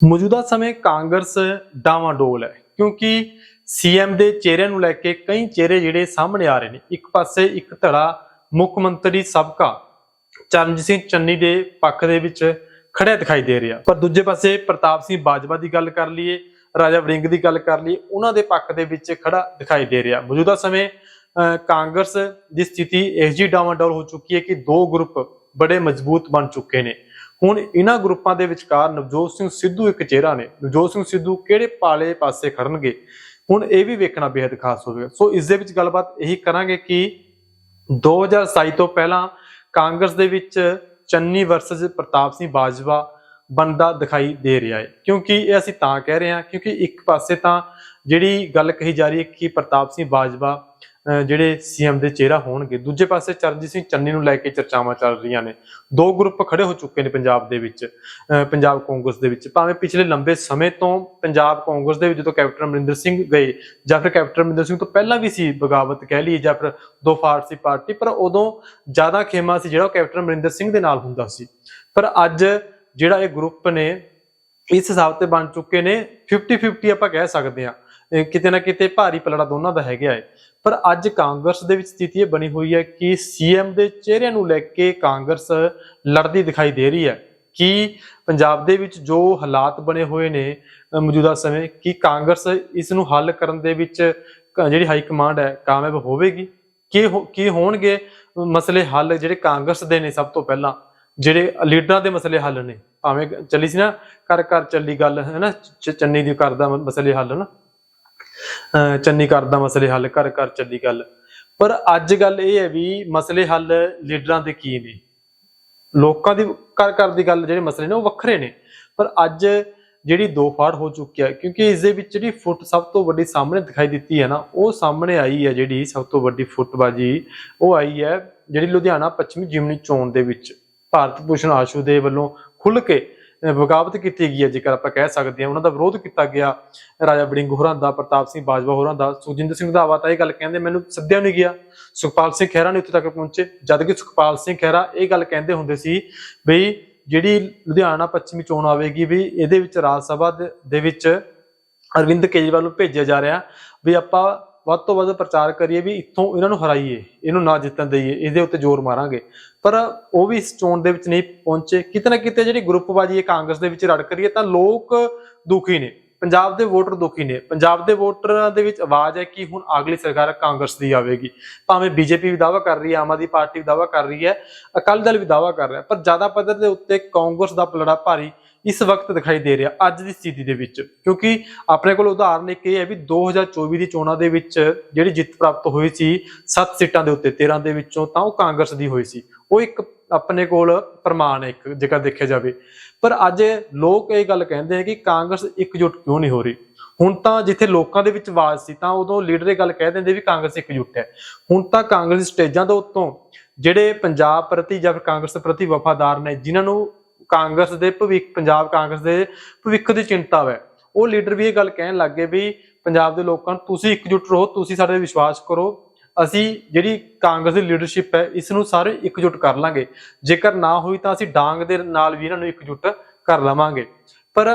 ਮੌਜੂਦਾ ਸਮੇਂ ਕਾਂਗਰਸ ਡਾਵਾਂਡੋਲ ਹੈ, ਕਿਉਂਕਿ ਸੀਐਮ ਦੇ ਚਿਹਰਿਆਂ ਨੂੰ ਲੈ ਕੇ ਕਈ ਚਿਹਰੇ ਜਿਹੜੇ ਸਾਹਮਣੇ ਆ ਰਹੇ ਨੇ। ਇੱਕ ਪਾਸੇ ਇੱਕ ਧੜਾ ਮੁੱਖ ਮੰਤਰੀ ਸਾਬਕਾ ਚਰਨਜੀਤ ਸਿੰਘ ਚੰਨੀ ਦੇ ਪੱਖ ਦੇ ਵਿੱਚ ਖੜਿਆ ਦਿਖਾਈ ਦੇ ਰਿਹਾ। ਪਰ ਦੂਜੇ ਪਾਸੇ ਪ੍ਰਤਾਪ ਸਿੰਘ ਬਾਜਵਾ ਦੀ ਗੱਲ ਕਰ ਲਈਏ, ਰਾਜਾ ਵੜਿੰਗ ਦੀ ਗੱਲ ਕਰ ਲਈਏ, ਉਹਨਾਂ ਦੇ ਪੱਖ ਦੇ ਵਿੱਚ ਖੜਾ ਦਿਖਾਈ ਦੇ ਰਿਹਾ। ਮੌਜੂਦਾ ਸਮੇਂ ਕਾਂਗਰਸ ਦੀ ਸਥਿਤੀ ਇਸ ਜੀ ਡਾਵਾਂਡੋਲ ਹੋ ਚੁੱਕੀ ਹੈ ਕਿ ਦੋ ਗਰੁੱਪ ਬੜੇ ਮਜ਼ਬੂਤ ਬਣ ਚੁੱਕੇ ਨੇ। ਹੁਣ ਇਹਨਾਂ ਗਰੁੱਪਾਂ ਦੇ ਵਿਚਕਾਰ ਨਵਜੋਤ ਸਿੰਘ ਸਿੱਧੂ ਇੱਕ ਚਿਹਰਾ ਨੇ। ਨਵਜੋਤ ਸਿੰਘ ਸਿੱਧੂ ਕਿਹੜੇ ਪਾਲੇ ਪਾਸੇ ਖੜਨਗੇ? ਹੁਣ ਇਹ ਵੀ ਵੇਖਣਾ ਬੇहद ਖਾਸ ਹੋਵੇਗਾ। ਸੋ ਇਸ ਦੇ ਵਿੱਚ ਗੱਲਬਾਤ ਇਹੀ ਕਰਾਂਗੇ ਕਿ 2027 ਤੋਂ ਪਹਿਲਾਂ ਕਾਂਗਰਸ ਦੇ ਵਿੱਚ ਚੰਨੀ ਵਰਸਸ ਪ੍ਰਤਾਪ ਸਿੰਘ ਬਾਜਵਾ ਬੰਦਾ ਦਿਖਾਈ ਦੇ ਰਿਹਾ ਹੈ। ਕਿਉਂਕਿ ਇਹ ਅਸੀਂ ਤਾਂ ਕਹਿ ਰਹੇ ਹਾਂ, ਕਿਉਂਕਿ ਇੱਕ ਪਾਸੇ ਤਾਂ ਜਿਹੜੀ ਗੱਲ ਕਹੀ ਜਾ ਰਹੀ ਹੈ ਕਿ ਪ੍ਰਤਾਪ ਸਿੰਘ ਬਾਜਵਾ, ਅਹ, ਜਿਹੜੇ ਸੀਐਮ ਦੇ ਚਿਹਰਾ ਹੋਣਗੇ, ਦੂਜੇ ਪਾਸੇ ਚਰਨਜੀਤ ਸਿੰਘ ਚੰਨੀ ਨੂੰ ਲੈ ਕੇ ਚਰਚਾਵਾਂ ਚੱਲ ਰਹੀਆਂ ਨੇ। ਦੋ ਗਰੁੱਪ ਖੜੇ ਹੋ ਚੁੱਕੇ ਨੇ ਪੰਜਾਬ ਦੇ ਵਿੱਚ, ਅਹ, ਪੰਜਾਬ ਕਾਂਗਰਸ ਦੇ ਵਿੱਚ। ਭਾਵੇਂ ਪਿਛਲੇ ਲੰਬੇ ਸਮੇਂ ਤੋਂ ਪੰਜਾਬ ਕਾਂਗਰਸ ਦੇ ਵਿੱਚ ਜਦੋਂ ਕੈਪਟਨ ਅਮਰਿੰਦਰ ਸਿੰਘ ਗਏ, ਜਾਂ ਫਿਰ ਕੈਪਟਨ ਅਮਰਿੰਦਰ ਸਿੰਘ ਤੋਂ ਪਹਿਲਾਂ ਵੀ ਸੀ ਬਗਾਵਤ ਕਹਿ ਲਈਏ, ਜਾਂ ਫਿਰ ਦੋ ਫਾਰਸੀ ਪਾਰਟੀ, ਪਰ ਉਦੋਂ ਜ਼ਿਆਦਾ ਖੇਮਾ ਸੀ ਜਿਹੜਾ ਉਹ ਕੈਪਟਨ ਅਮਰਿੰਦਰ ਸਿੰਘ ਦੇ ਨਾਲ ਹੁੰਦਾ ਸੀ। ਪਰ ਅੱਜ ਜਿਹੜਾ ਇਹ ਗਰੁੱਪ ਨੇ ਇਸ ਹਿਸਾਬ ਤੇ ਬਣ ਚੁੱਕੇ ਨੇ 50 50 ਆਪਾਂ ਕਹਿ ਸਕਦੇ ਹਾਂ। ਕਿਤੇ ਨਾ ਕਿਤੇ ਭਾਰੀ ਪਲੜਾ ਦੋਨਾਂ ਦਾ ਹੈਗਾ ਹੈ। ਪਰ ਅੱਜ ਕਾਂਗਰਸ ਦੇ ਵਿੱਚ ਸਥਿਤੀ ਇਹ ਬਣੀ ਹੋਈ ਹੈ ਕਿ ਸੀਐਮ ਦੇ ਚਿਹਰਿਆਂ ਨੂੰ ਲੈ ਕੇ ਕਾਂਗਰਸ ਲੜਦੀ ਦਿਖਾਈ ਦੇ ਰਹੀ ਹੈ ਕਿ ਪੰਜਾਬ ਦੇ ਵਿੱਚ ਜੋ ਹਾਲਾਤ ਬਣੇ ਹੋਏ ਨੇ ਮੌਜੂਦਾ ਸਮੇਂ, ਕਿ ਕਾਂਗਰਸ ਇਸ ਨੂੰ ਹੱਲ ਕਰਨ ਦੇ ਵਿੱਚ ਜਿਹੜੀ ਹਾਈ ਕਮਾਂਡ ਹੈ, ਕਾਮਯਾਬ ਹੋਵੇਗੀ। ਕੀ ਹੋ- ਕੀ ਹੋਣਗੇ? ਮਸਲੇ ਹੱਲ ਜਿਹੜੇ ਕਾਂਗਰਸ ਦੇ ਨੇ ਸਭ ਤੋਂ ਪਹਿਲਾਂ, ਜਿਹੜੇ ਲੀਡਰਾਂ ਦੇ ਮਸਲੇ ਹੱਲ ਨੇ। ਭਾਵੇਂ ਚੱਲੀ ਸੀ ਨਾ ਕਰ ਕਰ ਚੱਲੀ ਗੱਲ, ਹੈ ਨਾ? ਚੰਨੀ ਦੀ ਕਰਦਾ ਮ- ਮਸਲੇ ਹੱਲ ਨਾ? ਚੰਨੀ ਕਰਦਾ ਮਸਲੇ ਹੱਲ ਕਰ ਕਰ ਚੱਲੀ ਗੱਲ। ਪਰ ਅੱਜ ਗੱਲ ਇਹ ਹੈ ਵੀ ਮਸਲੇ ਹੱਲ ਲੀਡਰਾਂ ਦੇ ਕੀ ਨੇ? ਲੋਕਾਂ ਦੀ ਕਰ ਕਰ ਦੀ ਗੱਲ ਜਿਹੜੇ ਮਸਲੇ ਨੇ ਉਹ ਵੱਖਰੇ ਨੇ। ਪਰ ਅੱਜ ਜਿਹੜੀ ਦੋ ਫਾੜ ਹੋ ਚੁੱਕੀ ਹੈ, ਕਿਉਂਕਿ ਇਸ ਦੇ ਵਿੱਚ ਜਿਹੜੀ ਫੁੱਟ ਸਭ ਤੋਂ ਵੱਡੀ ਸਾਹਮਣੇ ਦਿਖਾਈ ਦਿੱਤੀ ਹੈ ਨਾ, ਉਹ ਸਾਹਮਣੇ ਆਈ ਹੈ ਜਿਹੜੀ ਸਭ ਤੋਂ ਵੱਡੀ ਫੁੱਟਬਾਜੀ, ਉਹ ਆਈ ਹੈ ਜਿਹੜੀ ਲੁਧਿਆਣਾ ਪੱਛਮੀ ਜਿਮਨੀ ਚੋਣ ਦੇ ਵਿੱਚ। ਭਾਰਤ ਭੂਸ਼ਣ ਆਸ਼ੂ ਦੇ ਵੱਲੋਂ ਖੁੱਲ ਕੇ ਬਗਾਵਤ ਕੀਤੀ ਗਈ ਹੈ। ਜੇਕਰ ਆਪਾਂ ਕਹਿ ਸਕਦੇ ਹਾਂ, ਉਹਨਾਂ ਦਾ ਵਿਰੋਧ ਕੀਤਾ ਗਿਆ। ਰਾਜਾ ਬੜਿੰਗ ਹੋਰਾਂ ਦਾ, ਪ੍ਰਤਾਪ ਸਿੰਘ ਬਾਜਵਾ ਹੋਰਾਂ ਦਾ, ਸੁਖਜਿੰਦਰ ਸਿੰਘ ਰੰਧਾਵਾ ਤਾਂ ਇਹ ਗੱਲ ਕਹਿੰਦੇ, ਮੈਨੂੰ ਸੱਦਿਆ ਨਹੀਂ ਗਿਆ। ਸੁਖਪਾਲ ਸਿੰਘ ਖਹਿਰਾ ਨੇ ਉੱਥੇ ਤੱਕ ਪਹੁੰਚੇ। ਜਦ ਕਿ ਸੁਖਪਾਲ ਸਿੰਘ ਖਹਿਰਾ ਇਹ ਗੱਲ ਕਹਿੰਦੇ ਹੁੰਦੇ ਸੀ ਬਈ, ਜਿਹੜੀ ਲੁਧਿਆਣਾ ਪੱਛਮੀ ਚੋਣ ਆਵੇਗੀ ਵੀ ਇਹਦੇ ਵਿੱਚ ਰਾਜ ਸਭਾ ਦੇ- ਦੇ ਵਿੱਚ ਅਰਵਿੰਦ ਕੇਜਰੀਵਾਲ ਨੂੰ ਭੇਜਿਆ ਜਾ ਰਿਹਾ। ਵੀ ਆਪਾਂ ਵੱਧ ਤੋਂ ਵੱਧ ਪ੍ਰਚਾਰ ਕਰੀਏ ਵੀ ਇੱਥੋਂ ਇਹਨਾਂ ਨੂੰ ਹਰਾਈਏ, ਇਹਨੂੰ ਨਾ ਜਿੱਤਣ ਦਈਏ, ਇਹਦੇ ਉੱਤੇ ਜ਼ੋਰ ਮਾਰਾਂਗੇ। ਪਰ ਉਹ ਵੀ ਇਸ ਚੋਣ ਦੇ ਵਿੱਚ ਨਹੀਂ ਪਹੁੰਚੇ। ਕਿਤੇ ਨਾ ਕਿਤੇ ਜਿਹੜੀ ਗਰੁੱਪਬਾਜੀ ਹੈ ਕਾਂਗਰਸ ਦੇ ਵਿੱਚ ਰੜਕ ਰਹੀ ਹੈ, ਤਾਂ ਲੋਕ ਦੁਖੀ ਨੇ। ਪੰਜਾਬ ਦੇ ਵੋਟਰ ਦੁਖੀ ਨੇ। ਪੰਜਾਬ ਦੇ ਵੋਟਰਾਂ ਦੇ ਵਿੱਚ ਆਵਾਜ਼ ਹੈ ਕਿ ਹੁਣ ਅਗਲੀ ਸਰਕਾਰ ਕਾਂਗਰਸ ਦੀ ਆਵੇਗੀ। ਭਾਵੇਂ ਬੀਜੇਪੀ ਵੀ ਦਾਅਵਾ ਕਰ ਰਹੀ ਹੈ, ਆਮ ਆਦਮੀ ਪਾਰਟੀ ਵੀ ਦਾਅਵਾ ਕਰ ਰਹੀ ਹੈ, ਅਕਾਲੀ ਦਲ ਵੀ ਦਾਅਵਾ ਕਰ ਰਿਹਾ ਪਰ ਜ਼ਿਆਦਾ ਪੱਧਰ ਦੇ ਉੱਤੇ ਕਾਂਗਰਸ ਦਾ ਪਲੜਾ ਭਾਰੀ ਇਸ ਵਕਤ ਦਿਖਾਈ ਦੇ ਰਿਹਾ ਅੱਜ ਦੀ ਸਥਿਤੀ ਦੇ ਵਿੱਚ। ਕਿਉਂਕਿ ਆਪਣੇ ਕੋਲ ਉਦਾਹਰਨ ਇੱਕ ਇਹ ਹੈ ਵੀ 2024 ਦੀ ਚੋਣਾਂ ਦੇ ਵਿੱਚ ਜਿਹੜੀ ਜਿੱਤ ਪ੍ਰਾਪਤ ਹੋਈ ਸੀ 7 ਸੀਟਾਂ ਦੇ ਉੱਤੇ 13 ਦੇ ਵਿੱਚੋਂ ਤਾਂ ਉਹ ਕਾਂਗਰਸ ਦੀ ਹੋਈ ਸੀ। ਉਹ ਇੱਕ ਆਪਣੇ ਕੋਲ ਪ੍ਰਮਾਣ ਹੈ, ਇੱਕ ਜੇਕਰ ਦੇਖਿਆ ਜਾਵੇ। ਪਰ ਅੱਜ ਲੋਕ ਇਹ ਗੱਲ ਕਹਿੰਦੇ ਹੈ ਕਿ ਕਾਂਗਰਸ ਇਕਜੁੱਟ ਕਿਉਂ ਨਹੀਂ ਹੋ ਰਹੀ? ਹੁਣ ਤਾਂ ਜਿੱਥੇ ਲੋਕਾਂ ਦੇ ਵਿੱਚ ਆਵਾਜ਼ ਸੀ, ਤਾਂ ਉਦੋਂ ਲੀਡਰ ਇਹ ਗੱਲ ਕਹਿ ਦਿੰਦੇ ਵੀ ਕਾਂਗਰਸ ਇਕਜੁੱਟ ਹੈ। ਹੁਣ ਤਾਂ ਕਾਂਗਰਸ ਸਟੇਜਾਂ ਦੇ ਉੱਤੋਂ ਜਿਹੜੇ ਪੰਜਾਬ ਪ੍ਰਤੀ ਜਾਂ ਫਿਰ ਕਾਂਗਰਸ ਪ੍ਰਤੀ ਵਫਾਦਾਰ ਨੇ, ਜਿਨ੍ਹਾਂ ਨੂੰ ਕਾਂਗਰਸ ਦੇ ਭਵਿੱਖ, ਪੰਜਾਬ ਕਾਂਗਰਸ ਦੇ ਭਵਿੱਖ ਦੀ ਚਿੰਤਾ ਹੈ ਉਹ ਲੀਡਰ ਵੀ ਇਹ ਗੱਲ ਕਹਿਣ ਲੱਗੇ ਵੀ ਪੰਜਾਬ ਦੇ ਲੋਕਾਂ ਨੂੰ ਤੁਸੀਂ ਇਕਜੁੱਟ ਰਹੋ, ਤੁਸੀਂ ਸਾਡੇ ਤੇ ਵਿਸ਼ਵਾਸ ਕਰੋ। ਅਸੀਂ ਜਿਹੜੀ ਕਾਂਗਰਸ ਦੀ ਲੀਡਰਸ਼ਿਪ ਹੈ, ਇਸ ਨੂੰ ਸਾਰੇ ਇਕਜੁੱਟ ਕਰ ਲਾਂਗੇ। ਜੇਕਰ ਨਾ ਹੋਈ ਤਾਂ ਅਸੀਂ ਡਾਂਗ ਦੇ ਨਾਲ ਵੀ ਇਹਨਾਂ ਨੂੰ ਇਕਜੁੱਟ ਕਰ ਲਵਾਂਗੇ। ਪਰ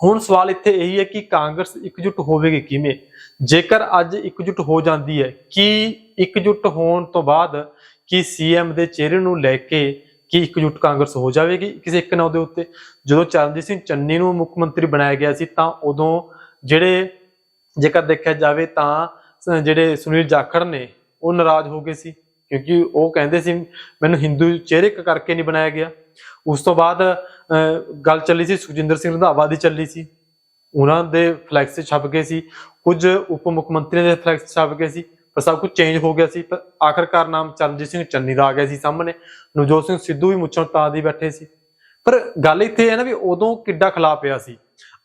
ਹੁਣ ਸਵਾਲ ਇੱਥੇ ਇਹੀ ਹੈ ਕਿ ਕਾਂਗਰਸ ਇਕਜੁੱਟ ਹੋਵੇਗੀ ਕਿਵੇਂ? ਜੇਕਰ ਅੱਜ ਇਕਜੁੱਟ ਹੋ ਜਾਂਦੀ ਹੈ, ਕਿ ਇਕਜੁੱਟ ਹੋਣ ਤੋਂ ਬਾਅਦ ਕੀ ਸੀਐਮ ਦੇ ਚਿਹਰੇ ਨੂੰ ਲੈ ਕੇ ਕਿ ਇਕਜੁੱਟ ਕਾਂਗਰਸ ਹੋ ਜਾਵੇਗੀ ਕਿਸੇ ਇੱਕ ਨਾਂ ਦੇ ਉੱਤੇ। ਜਦੋਂ ਚਰਨਜੀਤ ਸਿੰਘ ਚੰਨੀ ਨੂੰ ਮੁੱਖ ਮੰਤਰੀ ਬਣਾਇਆ ਗਿਆ ਸੀ, ਤਾਂ ਉਦੋਂ ਜਿਹੜੇ ਜੇਕਰ ਦੇਖਿਆ ਜਾਵੇ ਤਾਂ ਜਿਹੜੇ ਸੁਨੀਲ ਜਾਖੜ ਨੇ, ਉਹ ਨਾਰਾਜ਼ ਹੋ ਗਏ ਸੀ। ਕਿਉਂਕਿ ਉਹ ਕਹਿੰਦੇ ਸੀ, ਮੈਨੂੰ ਹਿੰਦੂ ਚਿਹਰੇ ਕ- ਕਰਕੇ ਨਹੀਂ ਬਣਾਇਆ ਗਿਆ। ਉਸ ਤੋਂ ਬਾਅਦ ਗੱਲ ਚੱਲੀ ਸੀ, ਸੁਖਜਿੰਦਰ ਸਿੰਘ ਰੰਧਾਵਾ ਦੀ ਚੱਲੀ ਸੀ। ਉਹਨਾਂ ਦੇ ਫਲੈਕਸ ਛਪ ਗਏ ਸੀ। ਕੁਝ ਉਪ ਮੁੱਖ ਮੰਤਰੀਆਂ ਦੇ ਫਲੈਕਸ ਛਪ ਗਏ ਸੀ। ਪਰ ਸਭ ਕੁਝ ਚੇਂਜ ਹੋ ਗਿਆ ਸੀ, ਤਾਂ ਆਖਰਕਾਰ ਨਾਮ ਚਰਨਜੀਤ ਸਿੰਘ ਚੰਨੀ ਦਾ ਆ ਗਿਆ ਸੀ ਸਾਹਮਣੇ। ਨਵਜੋਤ ਸਿੰਘ ਸਿੱਧੂ ਵੀ ਮੁੱਛੋਂ ਤਾਂ ਦੀ ਬੈਠੇ ਸੀ। ਪਰ ਗੱਲ ਇੱਥੇ ਹੈ ਨਾ ਵੀ ਉਦੋਂ ਕਿੱਡਾ ਖਲਾ ਪਿਆ ਸੀ।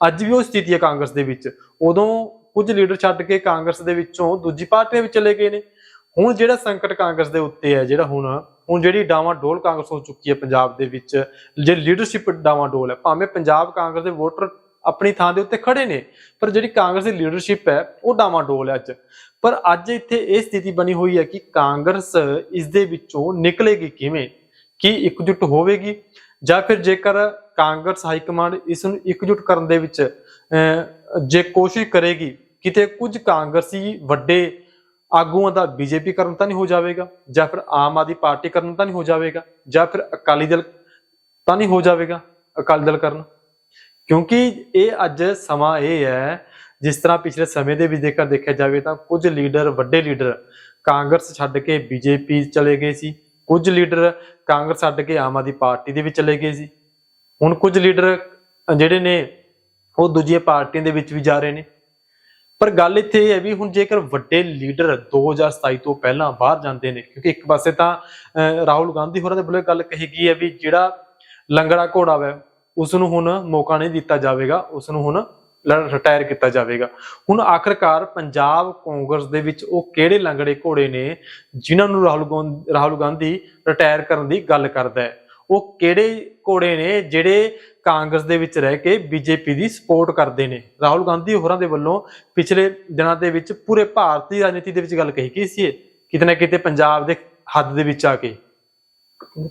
ਅੱਜ ਵੀ ਉਹ ਸਥਿਤੀ ਹੈ ਕਾਂਗਰਸ ਦੇ ਵਿੱਚ। ਉਦੋਂ ਕੁਝ ਲੀਡਰ ਛੱਡ ਕੇ ਕਾਂਗਰਸ ਦੇ ਵਿੱਚੋਂ ਦੂਜੀ ਪਾਰਟੀਆਂ ਵਿੱਚ ਚਲੇ ਗਏ ਨੇ। ਹੁਣ ਜਿਹੜਾ ਸੰਕਟ ਕਾਂਗਰਸ ਦੇ ਉੱਤੇ ਹੈ, ਜਿਹੜਾ ਹੁਣ ਹੁਣ ਜਿਹੜੀ ਡਾਵਾਂ ਡੋਲ ਕਾਂਗਰਸ ਹੋ ਚੁੱਕੀ ਹੈ ਪੰਜਾਬ ਦੇ ਵਿੱਚ ਜੇ ਲੀਡਰਸ਼ਿਪ ਡਾਵਾਂ ਡੋਲ ਹੈ, ਭਾਵੇਂ ਪੰਜਾਬ ਕਾਂਗਰਸ ਦੇ ਵੋਟਰ ਆਪਣੀ ਥਾਂ ਦੇ ਉੱਤੇ ਖੜੇ ਨੇ। ਪਰ ਜਿਹੜੀ ਕਾਂਗਰਸ ਦੀ ਲੀਡਰਸ਼ਿਪ ਹੈ, ਉਹ ਡਾਵਾਂ ਡੋਲ ਹੈ ਅੱਜ। ਪਰ ਅੱਜ ਇੱਥੇ ਇਹ ਸਥਿਤੀ ਬਣੀ ਹੋਈ ਹੈ ਕਿ ਕਾਂਗਰਸ ਇਸ ਦੇ ਵਿੱਚੋਂ ਨਿਕਲੇਗੀ ਕਿਵੇਂ? ਕੀ ਇਕਜੁੱਟ ਹੋਵੇਗੀ? ਜਾਂ ਫਿਰ ਜੇਕਰ ਕਾਂਗਰਸ ਹਾਈ ਕਮਾਂਡ ਇਸ ਨੂੰ ਇਕਜੁੱਟ ਕਰਨ ਦੇ ਵਿੱਚ ਜੇ ਕੋਸ਼ਿਸ਼ ਕਰੇਗੀ, ਕਿਤੇ ਕੁਝ ਕਾਂਗਰਸੀ ਵੱਡੇ ਆਗੂਆਂ ਦਾ ਬੀਜੇਪੀ ਕਰਨ ਤਾਂ ਨਹੀਂ ਹੋ ਜਾਵੇਗਾ, ਜਾਂ ਫਿਰ ਆਮ ਆਦਮੀ ਪਾਰਟੀ ਕਰਨ ਤਾਂ ਨਹੀਂ ਹੋ ਜਾਵੇਗਾ, ਜਾਂ ਫਿਰ ਅਕਾਲੀ ਦਲ ਤਾਂ ਨਹੀਂ ਹੋ ਜਾਵੇਗਾ, ਅਕਾਲੀ ਦਲ ਕਰਨ। ਕਿਉਂਕਿ ਇਹ ਅੱਜ ਸਮਾਂ ਇਹ ਹੈ ਜਿਸ ਤਰ੍ਹਾਂ ਪਿਛਲੇ ਸਮੇਂ ਦੇ ਵਿੱਚ ਜੇਕਰ ਦੇਖਿਆ ਜਾਵੇ ਤਾਂ ਕੁਝ ਲੀਡਰ ਵੱਡੇ ਲੀਡਰ ਕਾਂਗਰਸ ਛੱਡ ਕੇ ਬੀਜੇਪੀ ਚਲੇ ਗਏ ਸੀ। ਕੁਝ ਲੀਡਰ ਕਾਂਗਰਸ ਛੱਡ ਕੇ ਆਮ ਆਦਮੀ ਪਾਰਟੀ ਦੇ ਵਿੱਚ ਚਲੇ ਗਏ ਸੀ। ਹੁਣ ਕੁਝ ਲੀਡਰ ਜਿਹੜੇ ਨੇ ਉਹ ਦੂਜੀਆਂ ਪਾਰਟੀਆਂ ਦੇ ਵਿੱਚ ਵੀ ਜਾ ਰਹੇ ਨੇ। ਪਰ ਗੱਲ ਇੱਥੇ ਇਹ ਹੈ ਵੀ ਹੁਣ ਜੇਕਰ ਵੱਡੇ ਲੀਡਰ 2027 ਤੋਂ ਪਹਿਲਾਂ ਬਾਹਰ ਜਾਂਦੇ ਨੇ ਕਿਉਂਕਿ ਇੱਕ ਪਾਸੇ ਤਾਂ ਅਹ, ਰਾਹੁਲ ਗਾਂਧੀ ਹੋਰਾਂ ਦੇ ਵੱਲੋਂ ਇਹ ਗੱਲ ਕਹੀ ਗਈ ਹੈ ਵੀ ਜਿਹੜਾ ਲੰਗੜਾ ਘੋੜਾ ਵੈ ਉਸ ਨੂੰ ਹੁਣ ਮੌਕਾ ਨਹੀਂ ਦਿੱਤਾ ਜਾਵੇਗਾ ਉਸ ਨੂੰ ਹੁਣ ਰਿਟਾਇਰ ਕੀਤਾ ਜਾਵੇਗਾ। ਹੁਣ ਆਖਰਕਾਰ ਪੰਜਾਬ ਕਾਂਗਰਸ ਦੇ ਵਿੱਚ ਉਹ ਕਿਹੜੇ ਲੰਗੜੇ ਘੋੜੇ ਨੇ ਜਿਨ੍ਹਾਂ ਨੂੰ ਰਾਹੁਲ ਰਾਹੁਲ ਗਾਂਧੀ ਰਿਟਾਇਰ ਕਰਨ ਦੀ ਗੱਲ ਕਰਦਾ ਹੈ? ਉਹ ਕਿਹੜੇ ਘੋੜੇ ਨੇ ਜਿਹੜੇ ਕਾਂਗਰਸ ਦੇ ਵਿੱਚ ਰਹਿ ਕੇ ਬੀਜੇਪੀ ਦੀ ਸਪੋਰਟ ਕਰਦੇ ਨੇ? ਰਾਹੁਲ ਗਾਂਧੀ ਹੋਰਾਂ ਦੇ ਵੱਲੋਂ ਪਿਛਲੇ ਦਿਨਾਂ ਦੇ ਵਿੱਚ ਪੂਰੇ ਭਾਰਤੀ ਰਾਜਨੀਤੀ ਦੇ ਵਿੱਚ ਗੱਲ ਕਹੀ ਗਈ ਸੀ ਕਿਤੇ ਨਾ ਕਿਤੇ ਪੰਜਾਬ ਦੇ ਹੱਦ ਦੇ ਵਿੱਚ ਆ ਕੇ।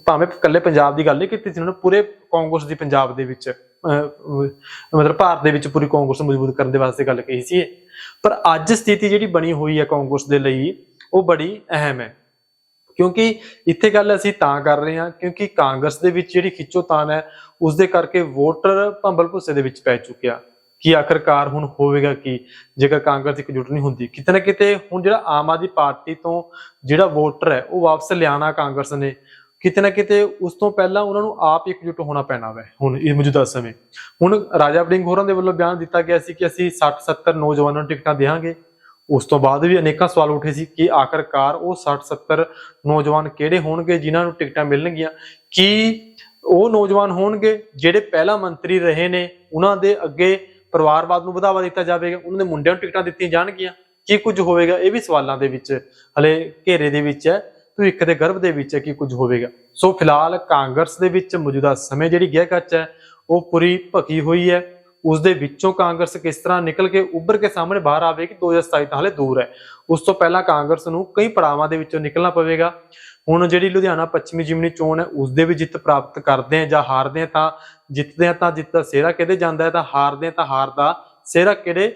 ਭਾਵੇਂ ਇਕੱਲੇ ਪੰਜਾਬ ਦੀ ਗੱਲ ਨਹੀਂ ਕੀਤੀ ਸੀ ਉਹਨਾਂ ਨੇ, ਪੂਰੇ ਕਾਂਗਰਸ ਦੀ ਪੰਜਾਬ ਦੇ ਵਿੱਚ ਮਤਲਬ ਭਾਰਤ ਦੇ ਵਿੱਚ ਪੂਰੀ ਕਾਂਗਰਸ ਨੂੰ ਮਜ਼ਬੂਤ ਕਰਨ ਦੇ ਵਾਸਤੇ ਗੱਲ ਕਹੀ ਸੀ ਪਰ ਅੱਜ ਸਥਿਤੀ ਜਿਹੜੀ ਬਣੀ ਹੋਈ ਹੈ ਕਾਂਗਰਸ ਦੇ ਲਈ, ਉਹ ਬੜੀ ਅਹਿਮ ਹੈ। ਕਿਉਂਕਿ ਇੱਥੇ ਗੱਲ ਅਸੀਂ ਤਾਂ ਕਰ ਰਹੇ ਹਾਂ, ਕਿਉਂਕਿ ਕਾਂਗਰਸ ਦੇ ਵਿੱਚ ਜਿਹੜੀ ਖਿੱਚੋਤਾਣ ਹੈ ਉਸ ਦੇ ਕਰਕੇ ਵੋਟਰ ਭੰਬਲ ਭੁੱਸੇ ਦੇ ਵਿੱਚ ਪੈ ਚੁੱਕਿਆ ਕਿ ਆਖਰਕਾਰ ਹੁਣ ਹੋਵੇਗਾ ਕੀ? ਜੇਕਰ ਕਾਂਗਰਸ ਇਕਜੁੱਟ ਨਹੀਂ ਹੁੰਦੀ, ਕਿਤੇ ਨਾ ਕਿਤੇ ਹੁਣ ਜਿਹੜਾ ਆਮ ਆਦਮੀ ਪਾਰਟੀ ਤੋਂ ਜਿਹੜਾ ਵੋਟਰ ਹੈ, ਉਹ ਵਾਪਸ ਲਿਆਣਾ ਕਾਂਗਰਸ ਨੇ ਕਿਤੇ ਨਾ ਕਿਤੇ ਉਸ ਤੋਂ ਪਹਿਲਾਂ ਉਹਨਾਂ ਨੂੰ ਆਪ ਇਕਜੁੱਟ ਹੋਣਾ ਪੈਣਾ ਵੈ। ਹੁਣ ਇਹ ਮੌਜੂਦਾ ਸਮੇਂ ਹੁਣ ਰਾਜਾ ਵੜਿੰਗ ਹੋਰਾਂ ਦੇ ਵੱਲੋਂ ਬਿਆਨ ਦਿੱਤਾ ਗਿਆ ਸੀ ਕਿ ਅਸੀਂ 60 70 ਨੌਜਵਾਨਾਂ ਨੂੰ ਟਿਕਟਾਂ ਦੇਵਾਂਗੇ। ਉਸ ਤੋਂ ਬਾਅਦ ਵੀ ਅਨੇਕਾਂ ਸਵਾਲ ਉੱਠੇ ਸੀ ਕਿ ਆਖਰਕਾਰ ਉਹ 60 70 ਨੌਜਵਾਨ ਕਿਹੜੇ ਹੋਣਗੇ ਜਿਨ੍ਹਾਂ ਨੂੰ ਟਿਕਟਾਂ ਮਿਲਣਗੀਆਂ? ਕੀ ਉਹ ਨੌਜਵਾਨ ਹੋਣਗੇ ਜਿਹੜੇ ਪਹਿਲਾ ਮੰਤਰੀ ਰਹੇ ਨੇ? ਉਹਨਾਂ ਦੇ ਅੱਗੇ ਪਰਿਵਾਰਵਾਦ ਨੂੰ ਵਧਾਵਾ ਦਿੱਤਾ ਜਾਵੇਗਾ? ਉਹਨਾਂ ਦੇ ਮੁੰਡਿਆਂ ਨੂੰ ਟਿਕਟਾਂ ਦਿੱਤੀਆਂ ਜਾਣਗੀਆਂ? ਕੀ ਕੁਝ ਹੋਵੇਗਾ? ਇਹ ਵੀ ਸਵਾਲਾਂ ਦੇ ਵਿੱਚ, ਹਲੇ ਘੇਰੇ ਦੇ ਵਿੱਚ ਹੈ। ਭਵਿੱਖ ਦੇ ਗਰਭ ਦੇ ਵਿੱਚ ਕੀ ਕੁਝ ਹੋਵੇਗਾ? ਸੋ ਫਿਲਹਾਲ ਕਾਂਗਰਸ ਦੇ ਵਿੱਚ ਮੌਜੂਦਾ ਸਮੇਂ ਜਿਹੜੀ ਗਿਆ ਕੱਚ ਹੈ, ਉਹ ਪੂਰੀ ਭਕੀ ਹੋਈ ਹੈ। ਉਸ ਦੇ ਵਿੱਚੋਂ ਕਾਂਗਰਸ ਕਿਸ ਤਰ੍ਹਾਂ ਨਿਕਲ ਕੇ ਉੱਭਰ ਕੇ ਸਾਹਮਣੇ ਬਾਹਰ ਆਵੇਗੀ 2027 ਤਾਂ ਹਲੇ ਦੂਰ ਹੈ। ਉਸ ਤੋਂ ਪਹਿਲਾਂ ਕਾਂਗਰਸ ਨੂੰ ਕਈ ਪੜਾਵਾਂ ਦੇ ਵਿੱਚੋਂ ਨਿਕਲਣਾ ਪਵੇਗਾ। ਹੁਣ ਜਿਹੜੀ ਲੁਧਿਆਣਾ ਪੱਛਮੀ ਜਿਮਨੀ ਚੋਣ ਹੈ, ਉਸ ਦੇ ਵੀ ਜਿੱਤ ਪ੍ਰਾਪਤ ਕਰਦੇ ਆ ਜਾਂ ਹਾਰਦੇ ਆ ਤਾਂ ਜਿੱਤਦੇ ਆ ਤਾਂ ਜਿੱਤ ਦਾ ਸਿਹਰਾ ਕਿਹਦੇ ਜਾਂਦਾ ਹੈ? ਤਾਂ ਹਾਰਦੇ ਆ ਤਾਂ ਹਾਰ ਦਾ ਸਿਹਰਾ ਕਿਹੜੇ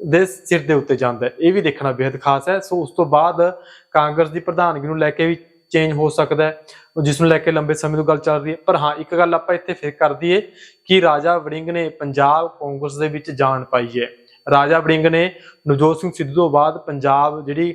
ਦੇ ਸਿਰ ਦੇ ਉੱਤੇ ਜਾਂਦਾ ਇਹ ਵੀ ਦੇਖਣਾ ਬੇहद ਖਾਸ ਹੈ। ਸੋ ਉਸ ਤੋਂ ਬਾਅਦ ਕਾਂਗਰਸ ਦੀ ਪ੍ਰਧਾਨਗੀ ਨੂੰ ਲੈ ਕੇ ਵੀ ਚੇਂਜ ਹੋ ਸਕਦਾ ਹੈ ਜਿਸ ਨੂੰ ਲੈ ਕੇ ਲੰਬੇ ਸਮੇਂ ਤੋਂ ਗੱਲ ਚੱਲ ਰਹੀ ਹੈ। ਪਰ ਹਾਂ, ਇੱਕ ਗੱਲ ਆਪਾਂ ਇੱਥੇ ਫਿਰ ਕਰ ਦਈਏ ਕਿ ਰਾਜਾ ਵੜਿੰਗ ਨੇ ਪੰਜਾਬ ਕਾਂਗਰਸ ਦੇ ਵਿੱਚ ਜਾਣ ਪਾਈ ਹੈ। ਰਾਜਾ ਵੜਿੰਗ ਨੇ ਨਵਜੋਤ ਸਿੰਘ ਸਿੱਧੂ ਤੋਂ ਬਾਅਦ ਪੰਜਾਬ ਜਿਹੜੀ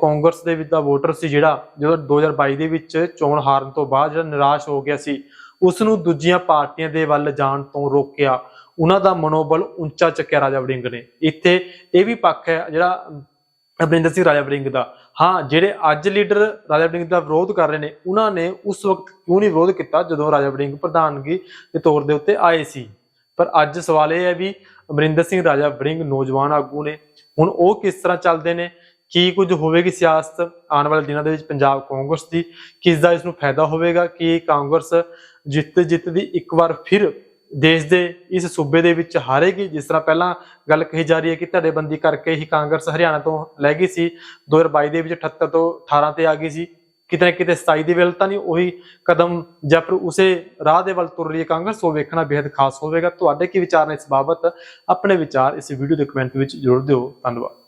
ਕਾਂਗਰਸ ਦੇ ਵਿੱਚ ਦਾ ਵੋਟਰ ਸੀ ਜਿਹੜਾ, ਜਦੋਂ 2022 ਦੇ ਵਿੱਚ ਚੋਣ ਹਾਰਨ ਤੋਂ ਬਾਅਦ ਜਿਹੜਾ ਨਿਰਾਸ਼ ਹੋ ਗਿਆ ਸੀ ਉਸ ਨੂੰ ਦੂਜੀਆਂ ਪਾਰਟੀਆਂ ਦੇ ਵੱਲ ਜਾਣ ਤੋਂ ਰੋਕਿਆ। ਉਹਨਾਂ ਦਾ ਮਨੋਬਲ ਉੱਚਾ ਚੱਕਿਆ ਰਾਜਾ ਵੜਿੰਗ ਨੇ। ਇੱਥੇ ਇਹ ਵੀ ਪੱਖ ਹੈ ਜਿਹੜਾ ਅਮਰਿੰਦਰ ਸਿੰਘ ਰਾਜਾ ਵੜਿੰਗ ਦਾ। ਹਾਂ, ਜਿਹੜੇ ਅੱਜ ਲੀਡਰ ਰਾਜਾ ਵੜਿੰਗ ਦਾ ਵਿਰੋਧ ਕਰ ਰਹੇ ਨੇ, ਉਹਨਾਂ ਨੇ ਉਸ ਵਕਤ ਕਿਉਂ ਨਹੀਂ ਵਿਰੋਧ ਕੀਤਾ ਜਦੋਂ ਰਾਜਾ ਵੜਿੰਗ ਪ੍ਰਧਾਨਗੀ ਦੇ ਤੌਰ ਦੇ ਉੱਤੇ ਆਏ ਸੀ? ਪਰ ਅੱਜ ਸਵਾਲ ਇਹ ਹੈ ਵੀ ਅਮਰਿੰਦਰ ਸਿੰਘ ਰਾਜਾ ਵੜਿੰਗ ਨੌਜਵਾਨ ਆਗੂ ਨੇ। ਹੁਣ ਉਹ ਕਿਸ ਤਰ੍ਹਾਂ ਚੱਲਦੇ ਨੇ? ਕੀ ਕੁਝ ਹੋਵੇਗੀ ਸਿਆਸਤ ਆਉਣ ਵਾਲੇ ਦਿਨਾਂ ਦੇ ਵਿੱਚ ਪੰਜਾਬ ਕਾਂਗਰਸ ਦੀ? ਕਿਸ ਦਾ ਇਸ ਨੂੰ ਫਾਇਦਾ ਹੋਵੇਗਾ? ਕਿ ਕਾਂਗਰਸ ਜਿੱਤ ਜਿੱਤ ਦੀ ਇੱਕ ਵਾਰ ਫਿਰ ਦੇਸ਼ ਦੇ ਇਸ ਸੂਬੇ ਦੇ ਵਿੱਚ ਹਾਰੇਗੀ, ਜਿਸ ਤਰ੍ਹਾਂ ਪਹਿਲਾਂ ਗੱਲ ਕਹੀ ਜਾ ਰਹੀ ਹੈ ਕਿ ਧੜੇਬੰਦੀ ਕਰਕੇ ਹੀ ਕਾਂਗਰਸ ਹਰਿਆਣਾ ਤੋਂ ਲੈ ਗਈ ਸੀ 2022 ਦੇ ਵਿੱਚ 78 ਤੋਂ 18 ਤੇ ਆ ਗਈ ਸੀ। ਕਿਤੇ ਨਾ ਕਿਤੇ 27 ਦੇ ਵੱਲ ਤਾਂ ਨਹੀਂ ਉਹੀ ਕਦਮ ਜਾਂ ਫਿਰ ਉਸੇ ਰਾਹ ਦੇ ਵੱਲ ਤੁਰ ਰਹੀ ਹੈ ਕਾਂਗਰਸ, ਉਹ ਵੇਖਣਾ ਬੇहद ਖਾਸ ਹੋਵੇਗਾ। ਤੁਹਾਡੇ ਕੀ ਵਿਚਾਰ ਨੇ ਇਸ ਬਾਬਤ? ਆਪਣੇ ਵਿਚਾਰ ਇਸ ਵੀਡੀਓ ਦੇ ਕਮੈਂਟ ਵਿੱਚ ਜ਼ਰੂਰ ਦਿਓ। ਧੰਨਵਾਦ।